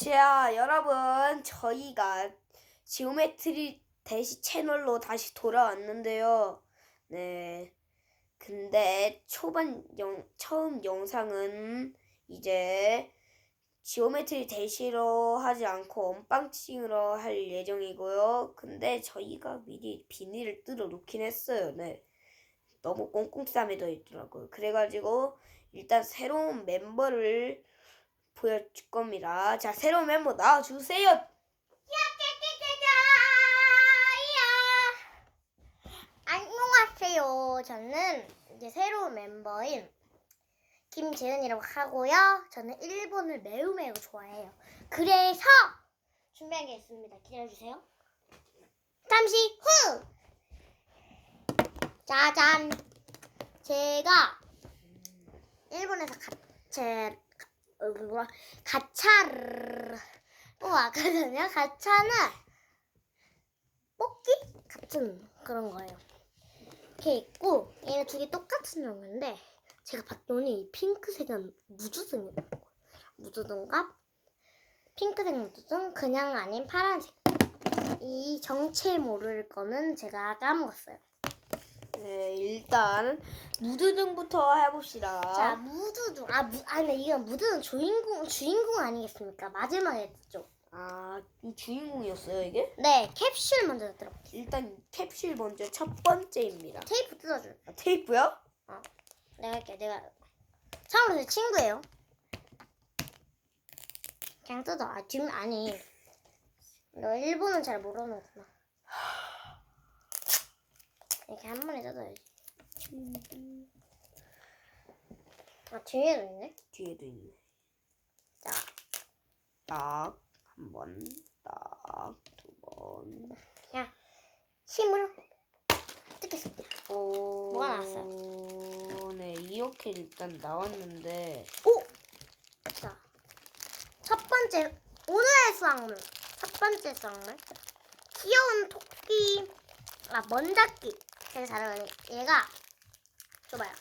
자, 여러분, 저희가 지오메트리 대시 채널로 다시 돌아왔는데요. 네. 근데 초반 영, 처음 영상은 이제 지오메트리 대시로 하지 않고 언박싱으로 할 예정이고요. 근데 저희가 미리 비닐을 뜯어 놓긴 했어요. 네. 너무 꽁꽁 싸매져 있더라고요. 그래가지고 일단 새로운 멤버를 보여줄 겁니다. 자, 새로운 멤버 나와주세요. 안녕하세요. 저는 이제 새로운 멤버인 김재은이라고 하고요. 저는 일본을 매우 매우 좋아해요. 그래서 준비한 게 있습니다. 기다려주세요. 잠시 후! 짜잔! 제가 일본에서 가, 제, 가, 어, 가차를 뽑았거든요. 가차는 뽑기 같은 그런 거예요. 이렇게 있고 얘는 두개 똑같은 종류인데 제가 봤더니 이 핑크색은 무주등이더라고요. 무주등과 핑크색 무주등 그냥 아닌 파란색. 이 정체 모를 거는 제가 까먹었어요. 네, 일단 무드등부터 해봅시다. 자 무주등 아 무, 아니 이건 무주등 주인공 주인공 아니겠습니까? 마지막에 했죠. 아, 이 주인공이었어요, 이게? 네 캡슐 먼저 들어. 일단 캡슐 먼저 첫 번째입니다. 테이프 뜯어줘. 아, 테이프요? 내가 할게. 내가 처음으로 제 친구예요. 그냥 뜯어. 아 지금 아니. 너 일본은 잘 모르는구나. 이렇게 한 번에 뜯어야지. 아 뒤에도 있네. 뒤에도 있네. 자, 딱, 한 번, 딱, 두 번. 그냥 힘으로 뜯겠습니다. 오, 뭐가 나왔어요? 네, 이렇게 일단 나왔는데, 오! 자, 첫 번째 오늘의 수확물. 첫 번째 수확물. 귀여운 토끼. 아, 먼잡기. 되게 잘 어울려. 얘가 줘봐요.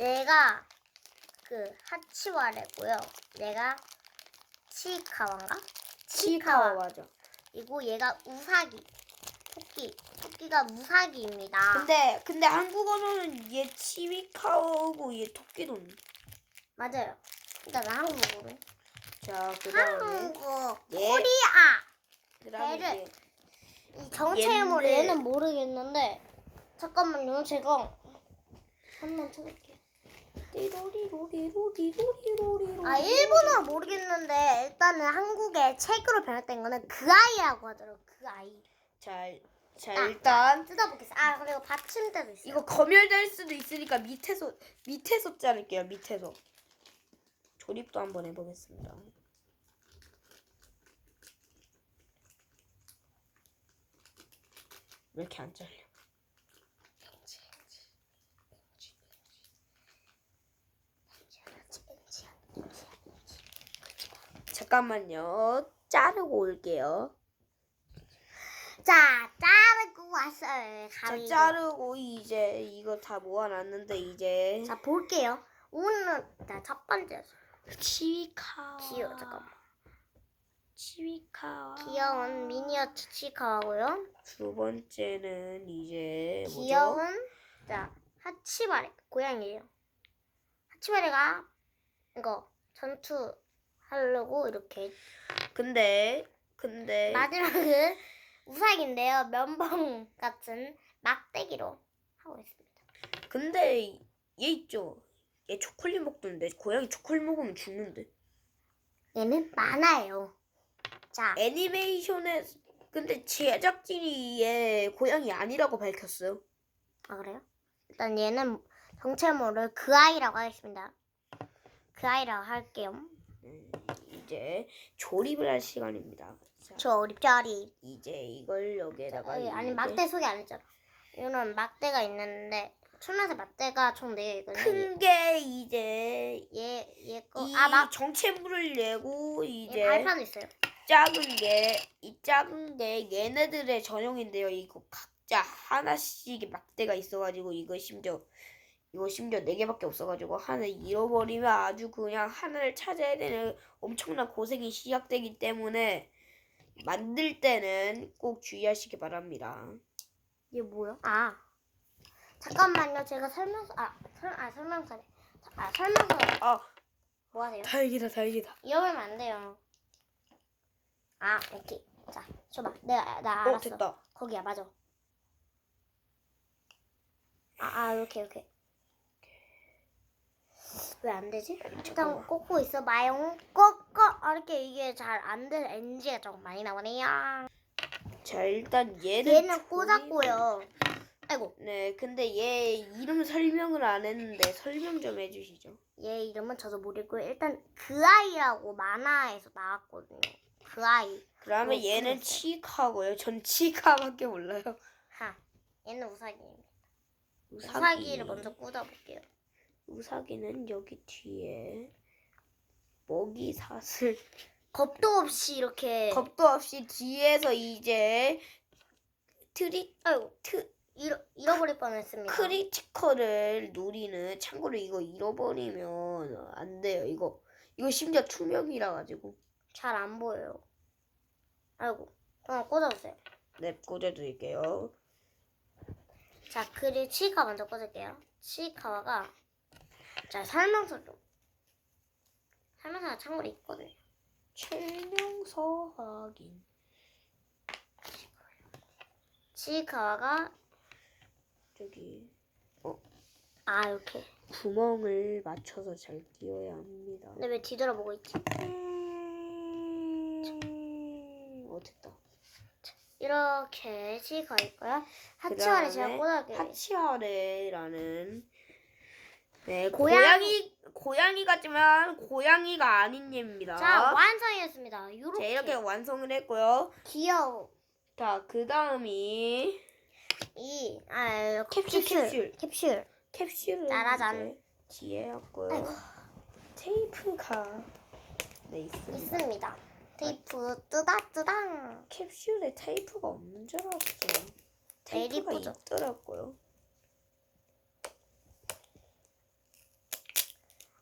얘가 그 하치와레고요. 얘가 치카와인가? 치카와 맞아. 그리고 얘가 우사기. 토끼. 토끼가 무사기입니다. 근데, 근데 한국어로는 얘 치위카오고 얘 토끼돈. 맞아요. 일단 나 한국어로. 자, 그 다음에, 한국. 예. 코리아. 그 다음에 배를- 정체모를 얘인데- 얘는 모르겠는데 잠깐만요 제가 한번 찾을게요 띠로리로리로리로리로리로. 아 일본어 모르겠는데 일단은 한국에 책으로 변했던 거는 그 아이라고 하더라고 그 아이 자, 자 아, 일단 뜯어보겠습니다 아 그리고 받침대도 있어요 이거 검열될 수도 있으니까 밑에서 밑에서 자를게요. 밑에서 조립도 한번 해보겠습니다. 왜 이렇게 안 잘려? 잠깐만요. 자르고 올게요. 자 자르고 왔어요. 자, 가위로 자르고 이제 이거 다 모아놨는데 이제. 자 볼게요. 오늘 첫 번째 치위카 귀여워 잠깐만 치위카 귀여운 미니어처 치카하고요 두 번째는 이제 뭐죠? 귀여운 자 하치바레 고양이에요. 하치바레가 이거 전투 하려고 이렇게 근데 근데 마지막은 우사기인데요. 면봉 같은 막대기로 하고 있습니다. 근데 얘 있죠? 얘 초콜릿 먹던데 고양이 초콜릿 먹으면 죽는데 얘는 만화예요. 자, 애니메이션에 근데 제작진이 얘 고양이 아니라고 밝혔어요. 아 그래요? 일단 얘는 정체모를 그 아이라고 하겠습니다. 그 아이라고 할게요. 음, 이제 조립을 할 시간입니다. 자, 저 어립자리. 이제 이걸 여기에다가 아니 이렇게 막대 소개 안 했잖아. 이거는 막대가 있는데 출면서 막대가 총 4개거든요. 큰게 이제 얘, 얘 거. 이 아, 막, 정체물을 내고 얘 이제 발판도 있어요. 작은 게 이 작은 게 얘네들의 전용인데요. 이거 각자 하나씩 막대가 있어가지고 이거 심지어 이거 심지어 네 개밖에 없어가지고 하늘 잃어버리면 아주 그냥 하늘을 찾아야 되는 엄청난 고생이 시작되기 때문에 만들 때는 꼭 주의하시기 바랍니다. 이게 뭐야? 아 잠깐만요. 제가 설명서 아, 설, 아 설명서래. 아 설명서 아 뭐 하세요? 다행이다 다행이다. 이러면 안 돼요. 아 오케이. 자 줘봐. 내가 나어 알았어. 됐다. 거기야 맞아. 아, 아 이렇게 이렇게. 왜 안 되지? 일단 잠깐만. 꽂고 있어봐요. 꽂고 아, 이렇게 이게 잘 안 돼서 NG가 좀 많이 나오네요. 자 일단 얘는 얘는 꽂았고요. 아이고 네 근데 얘 이름 설명을 안 했는데 설명 좀 해주시죠. 얘 이름은 저도 모르고 일단 그 아이라고 만화에서 나왔거든요. 그 아이. 그러면 어, 얘는 그랬어요. 치카고요. 전 치카밖에 몰라요. 하. 얘는 우사기입니다. 우사기. 우사기를 먼저 꽂아볼게요. 우사기는 여기 뒤에 먹이 사슬 겁도 없이 이렇게 겁도 없이 뒤에서 이제 트리 아이고 트 잃어, 잃어버릴 뻔했습니다. 크리티컬을 노리는 참고로 이거 잃어버리면 안 돼요. 이거 이거 심지어 투명이라 가지고 잘 안 보여요. 아이고 그럼 꽂아주세요. 네 꽂아드릴게요. 자 그리고 치카 먼저 꽂을게요. 치카와가 자 설명서 좀 설명서가 참고로 있거든요. 설명서 확인. 치카와가 저기 아 이렇게 구멍을 맞춰서 잘 끼워야 합니다. 근데 왜 뒤돌아보고 있지? 음... 어 됐다. 이렇게 치카 있고요. 하치와를 제가 꽂아볼게요. 하치아레라는 네 고양이- 고양이 고양이 같지만 고양이가 아닌 얘입니다. 자 완성이었습니다. 자, 이렇게, 이렇게 완성을 했고요. 귀여워. 자, 그 다음이 이 아, 캡슐, 캡슐. 캡슐. 캡슐을 짜라잔. 이제 뒤에. 아이고. 테이프가 네 있습니다. 있습니다. 테이프 뜨다 뜨당. 캡슐에 테이프가 없는 줄 알았어요. 테이프가 이쁘죠? 있더라고요.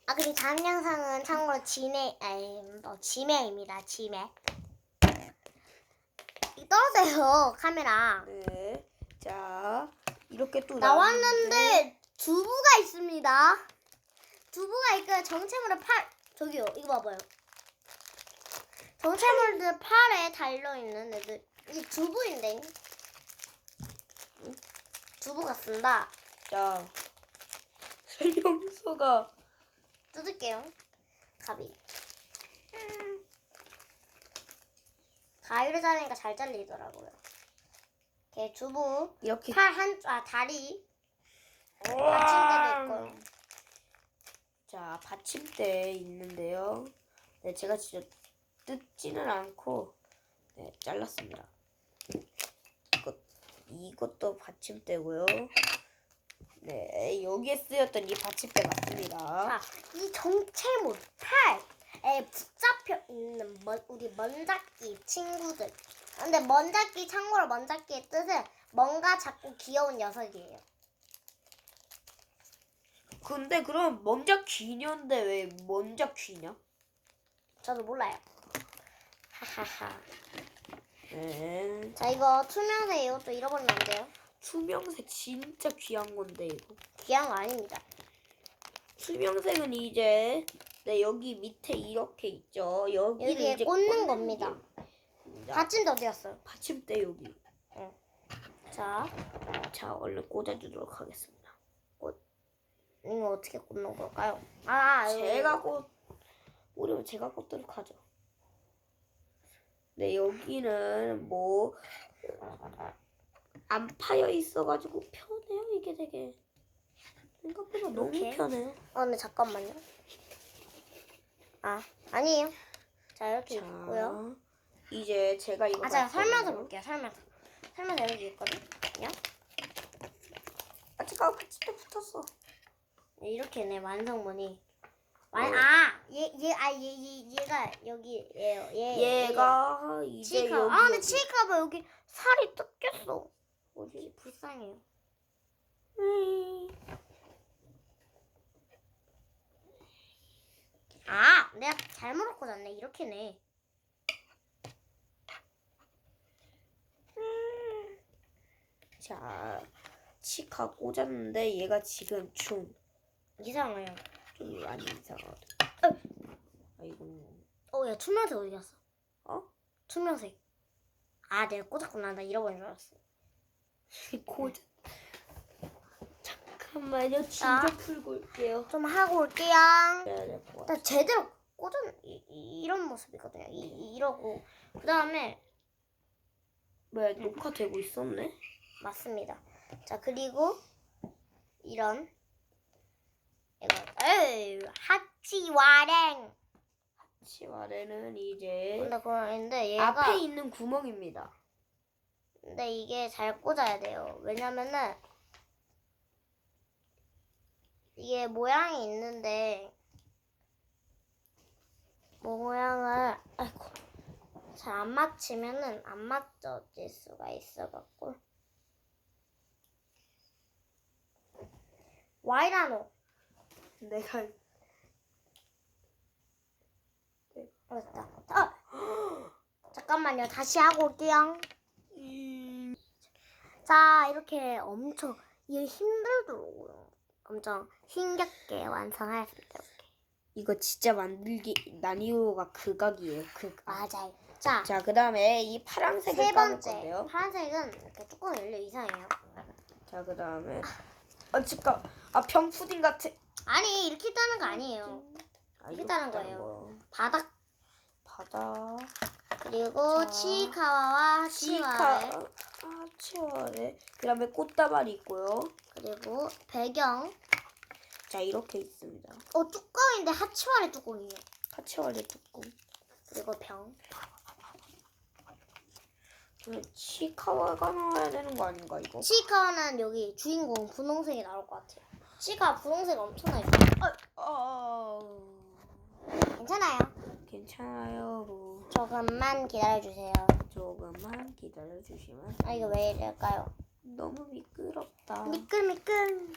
아 그리고 다음 영상은 참고로 지메 아니 뭐 지메입니다. 지메. 이 떨어져요 카메라. 네. 자, 이렇게 또 나왔는데 두부가 있습니다. 두부가 있고요. 정체물의 팔 저기요 이거 봐봐요. 정체물들 팔에 달려 있는 애들 이 두부인데 응? 두부 같습니다. 자, 설명서가 뜯을게요. 가비. 음. 가위로 자르니까 잘 잘리더라고요. 이렇게 두부 이렇게 팔 한 아 다리 받침대도 있고요. 자, 받침대 있는데요. 네, 제가 진짜 뜯지는 않고 네, 잘랐습니다. 이것, 이것도 받침대고요. 네, 여기에 쓰였던 이 받침대 맞습니다. 자, 이 정체물 팔에 붙잡혀 있는 먼, 우리 먼잡기 친구들. 근데 먼잡기 참고로 먼잡기의 뜻은 뭔가 자꾸 귀여운 녀석이에요. 근데 그럼 먼저 귀녀인데 왜 먼저 귀냐? 저도 몰라요. 하하하. 네. 자 이거 투명색 이것도 잃어버리면 안 돼요. 투명색 진짜 귀한 건데 이거. 귀한 거 아닙니다. 투명색은 이제 네 여기 밑에 이렇게 있죠. 여기를 여기에 이제 꽂는 겁니다. 자, 받침대 어디였어요? 받침대 여기. 자, 자 얼른 꽂아주도록 하겠습니다. 이거 어떻게 꽂는 걸까요? 아, 이거- 제가 꽂 오려면 제가 꽂도록 하죠. 네 여기는 뭐 안 파여 있어가지고 편해요 이게 되게 생각보다 너무 이렇게? 편해요. 어, 근데 잠깐만요. 아, 아니에요. 자, 이렇게 자 있고요. 이제 제가 이거 아, 제가. 설명서 볼게요. 설명서. 설명서 여기 있거든요. 아 잠깐 받침대 붙었어. 네, 이렇게 네 완성본이. 어. 아, 얘, 얘, 아, 얘, 얘, 얘가 여기, 얘요. 얘, 얘가 이제 치카. 아, 여기 아, 근데 치카가 여기 살이 뜯겼어. 어디 불쌍해요. 아, 내가 잘못 얻고 잤네. 이렇게네. 자, 치카 꽂았는데 얘가 지금 중 이상해요. 좀 많이 이상하다. 아이고. 어, 야, 투명색 어디 갔어? 어? 투명색. 아, 내가 꽂았구나. 나 잃어버린 줄 알았어. 꽂아. 잠깐만요. 진짜 자. 풀고 올게요. 좀 하고 올게요. 해야 될것 같아. 나 제대로 꽂은 이, 이, 이런 모습이거든요. 이, 이- 이러고 그 다음에 왜 녹화되고 있었네? 맞습니다. 자 그리고 이런 에이 하치와랭. 치와레는 이제 근데 그런데 얘가 네. 앞에 있는 구멍입니다. 근데 이게 잘 꽂아야 돼요. 왜냐면은 이게 모양이 있는데 모양을 아이고 잘 안 맞추면은 안 맞춰질 수가 있어갖고 와이라노 내가 됐다. 아! 잠깐만요. 다시 하고 올게요. 음, 자, 이렇게 엄청 이게 힘들더라고요. 엄청 힘겹게 완성하였습니다. 이렇게. 이거 진짜 만들기 난이도가 극악이에요. 극악. 맞아요. 자, 자, 그다음에 이 파란색을 세 번째. 건데요. 파란색은 이렇게 뚜껑이 열려 이상해요. 자, 그다음에 아, 잠깐. 아, 병푸딩 같아. 아니, 이렇게 따는 거 아니에요. 아, 이렇게 따는 거예요. 거. 바닥 바다. 그리고 자, 치카와와 치카. 치와레 아, 치와레. 그다음에 꽃다발이 있고요. 그리고 배경 자, 이렇게 있습니다. 어 뚜껑인데 하치와레 뚜껑이에요. 파치와레 뚜껑. 그리고 병 그럼 치카와가 나와야 되는 거 아닌가 이거? 치카와는 여기 주인공 분홍색이 나올 것 같아요. 치카 분홍색 엄청나게 어, 괜찮아요. 괜찮아요. 뭐, 조금만 기다려주세요. 조금만 기다려 주시면 아 이거 왜 이럴까요? 너무 미끄럽다. 미끌 미끌.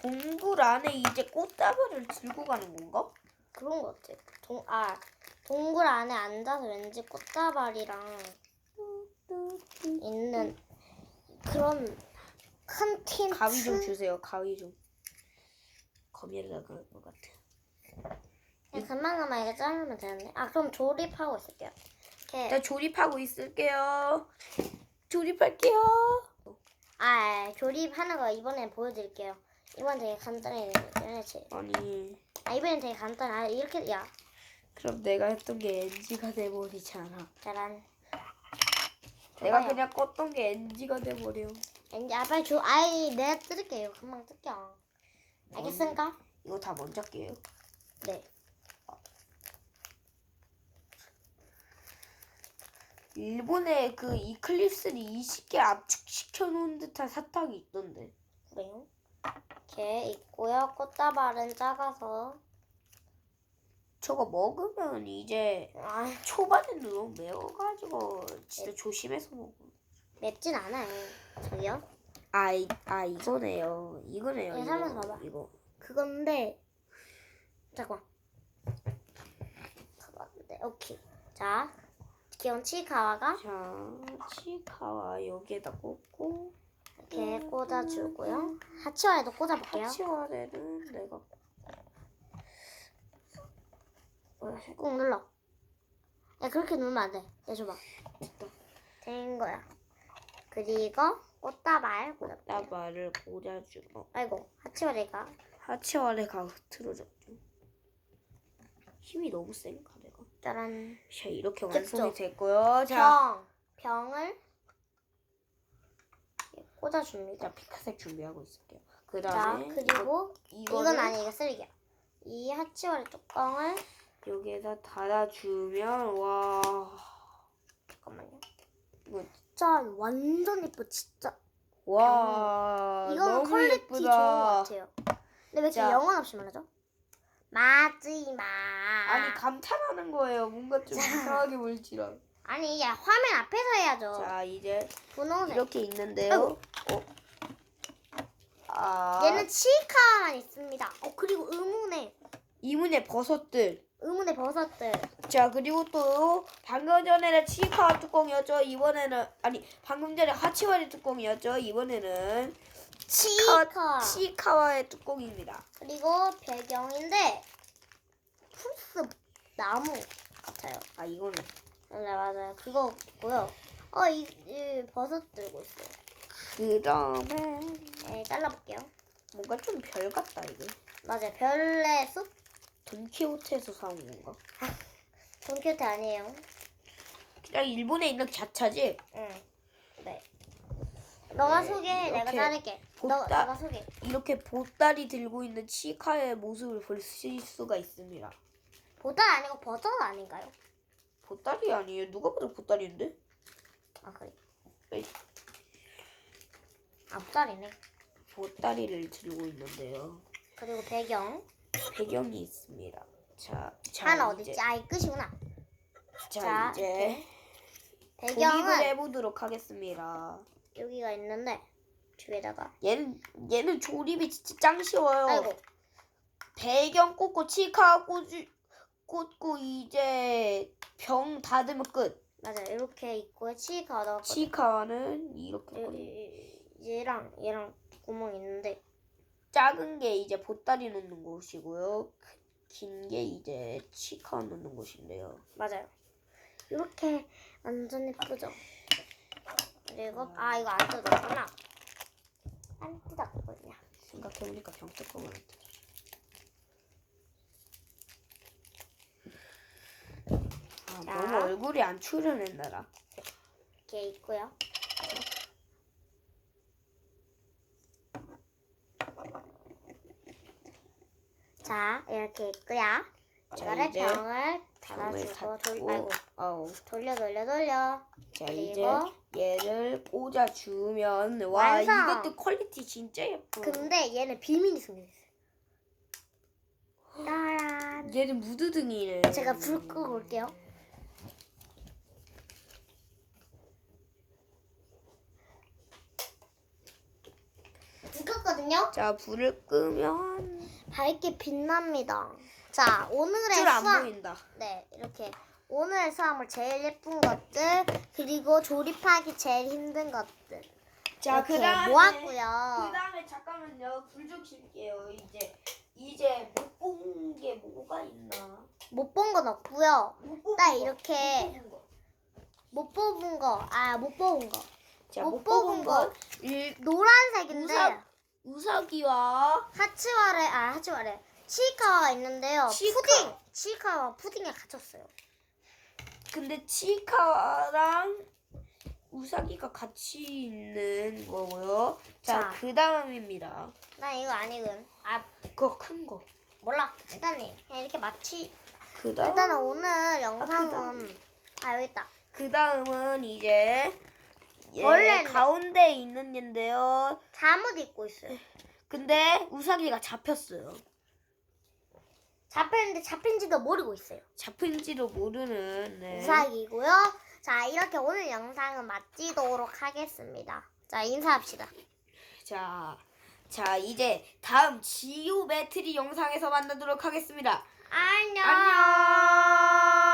동굴 안에 이제 꽃다발을 들고 가는 건가? 그런 것 같아요. 동, 아 동굴 안에 앉아서 왠지 꽃다발이랑 있는 그런 큰 틴트. 가위 좀 주세요. 가위 좀. 거미에다가 할것 같아. 그냥 그만그만 이거 자르면 되는데. 아 그럼 조립하고 있을게요. 이렇게 자 조립하고 있을게요. 조립할게요. 아 조립하는 거 이번에 보여드릴게요. 이번 되게 간단해. 그렇지. 아니 아 이번엔 되게 간단해. 아, 이렇게 야 그럼 내가 했던 게 NG가 돼버리잖아. 짜란. 내가. 그냥 껐던 게 NG가 돼버려. 이제 아 빨리 줘. 아이 내가 뜯을게요. 금방 뜯겨. 알겠습니까? 이거 다 먼저 할게요. 네. 일본에 그 이클립스를 20개 압축시켜 놓은 듯한 사탕이 있던데. 그래요. 이렇게 있고요. 꽃다발은 작아서. 저거 먹으면 이제 아 초반에는 너무 매워가지고 진짜 조심해서 먹어. 맵진 않아요. 저기요. 아, 이, 아 이거네요. 이거네요. 네, 이거. 봐봐. 이거. 그건데 잠깐. 그건데 오케이. 자 귀여운 치카와가 자, 치카와 여기에다 꽂고 이렇게 꽂아주고요. 하치와에도 꽂아볼게요. 하치와레는 내가 꾹 눌러. 야 그렇게 누르면 안 돼. 내줘봐. 된 거야. 그리고 꽃다발 꽂아. 나발을 꽂아주고 아이고 하치와레가 하치와레가 흐트러졌죠. 힘이 너무 센가 내가. 짜란. 자 이렇게 됐죠? 완성이 됐고요. 자, 병 병을 꽂아줍니다. 자 피카색 준비하고 있을게요. 자 그다음에 그리고 이거, 이건 아니 이거 쓰레기야. 이 하치와레 뚜껑을 여기에다 달아주면 와 잠깐만요. 이거 진짜 완전 예뻐 진짜. 와 이건 너무 퀄리티 예쁘다. 좋은 것 같아요. 근데 왜 이렇게 자. 영혼 없이 말하죠? 맞지 마. 아니 감탄하는 거예요. 뭔가 좀 이상하게 보일지라. 아니 야 화면 앞에서 해야죠. 자 이제 분홍색. 이렇게 있는데요. 어. 아 얘는 치카만 있습니다. 어 그리고 의문에 이문의 버섯들. 의문의 버섯들. 자 그리고 또 방금 전에는 치카 뚜껑이었죠. 이번에는 아니 방금 전에 하치와리 뚜껑이었죠. 이번에는 치카. 치카와의 뚜껑입니다. 그리고 배경인데 푸스 나무 같아요. 아 이거는 네 맞아요. 그거고요. 어이 이 버섯 들고 있어요. 그 다음에 네 잘라볼게요. 뭔가 좀 별 같다 이거. 맞아요. 별의 숲? 돈키호테에서 사온 건가? 돈키호테 아니에요. 그냥 일본에 있는 갸차지. 응. 네. 너가 네, 소개해. 내가 이렇게 자를게. 너, 보따- 너가 소개. 이렇게 보따리 들고 있는 치카의 모습을 볼 수가 있습니다. 보다 아니고 버섯 아닌가요? 보따리 아니에요? 누가 봐도 보따리인데? 아 그래. 에이. 앞다리네. 보따리를 들고 있는데요. 그리고 배경. 배경이 있습니다. 자, 자 하나 어디 이제, 있지? 아, 이 끝이구나. 자, 자, 이제 배경은 해보도록 하겠습니다. 여기가 있는데 뒤에다가 얘는 얘는 조립이 진짜 짱 쉬워요. 아이고 배경 꽂고 치카 꽂주, 꽂고 이제 병 닫으면 끝. 맞아 이렇게 있고 치가 넣었거든. 치카는 이렇게 꽂- 이- 이- 얘랑 얘랑 구멍 있는데 작은 게 이제 보따리 놓는 곳이고요. 긴 게 이제 치카 놓는 곳인데요. 맞아요. 이렇게 완전 예쁘죠. 그리고 아 이거 안 뜯었구나. 안 뜯었거든요. 생각해보니까 병 뚜껑을 안 뜯어. 아, 자. 너무 얼굴이 안 출연했나라. 이렇게 있고요. 자 이렇게 있고요. 자, 이거를 이제 병을 병을 닫아주고 돌, 닫고, 아이고 아우. 돌려 돌려 돌려. 자 그리고 얘를 꽂아주면 와 완성! 이것도 퀄리티 진짜 예뻐. 근데 얘는 비밀이 숨겨져 있어요. 따란. 얘는 무드등이네. 제가 불 끄고 올게요. 불 껐거든요. 자 불을 끄면 밝게 빛납니다. 자 오늘의 줄안 수학 보인다. 네 이렇게 오늘의 수학물 제일 예쁜 것들 그리고 조립하기 제일 힘든 것들 자 이렇게 그다음에 모았고요. 그다음에 잠깐만요 불 좀 킬게요. 이제 이제 못 본 게 뭐가 있나? 못 본 건 없고요. 못 뽑은 딱 거, 이렇게 못 뽑은 거. 못 뽑은 거, 아 못 뽑은 거. 자, 못 못 뽑은 뽑은 거. 건 일, 노란색인데 우사- 우사기와 하치와레 아 하치와레 치카가 있는데요. 치카. 푸딩 치카와 푸딩에 갇혔어요. 근데 치카랑 우사기가 같이 있는 거고요. 자, 자. 그 다음입니다. 나 이거 아니군. 아 그거 큰 거. 몰라. 일단은 그냥 이렇게 마치 그 다음 일단은 오늘 영상은 아 여기 있다. 그 다음은 이제 얘 원래는- 가운데 있는 얘인데요. 잠옷 입고 있어요. 근데 우사기가 잡혔어요. 잡혔는데 잡힌지도 모르고 있어요. 잡힌지도 모르는 네. 우사기고요. 자 이렇게 오늘 영상은 마치도록 하겠습니다. 자 인사합시다. 자, 자 이제 다음 지오 배틀이 영상에서 만나도록 하겠습니다. 안녕. 안녕.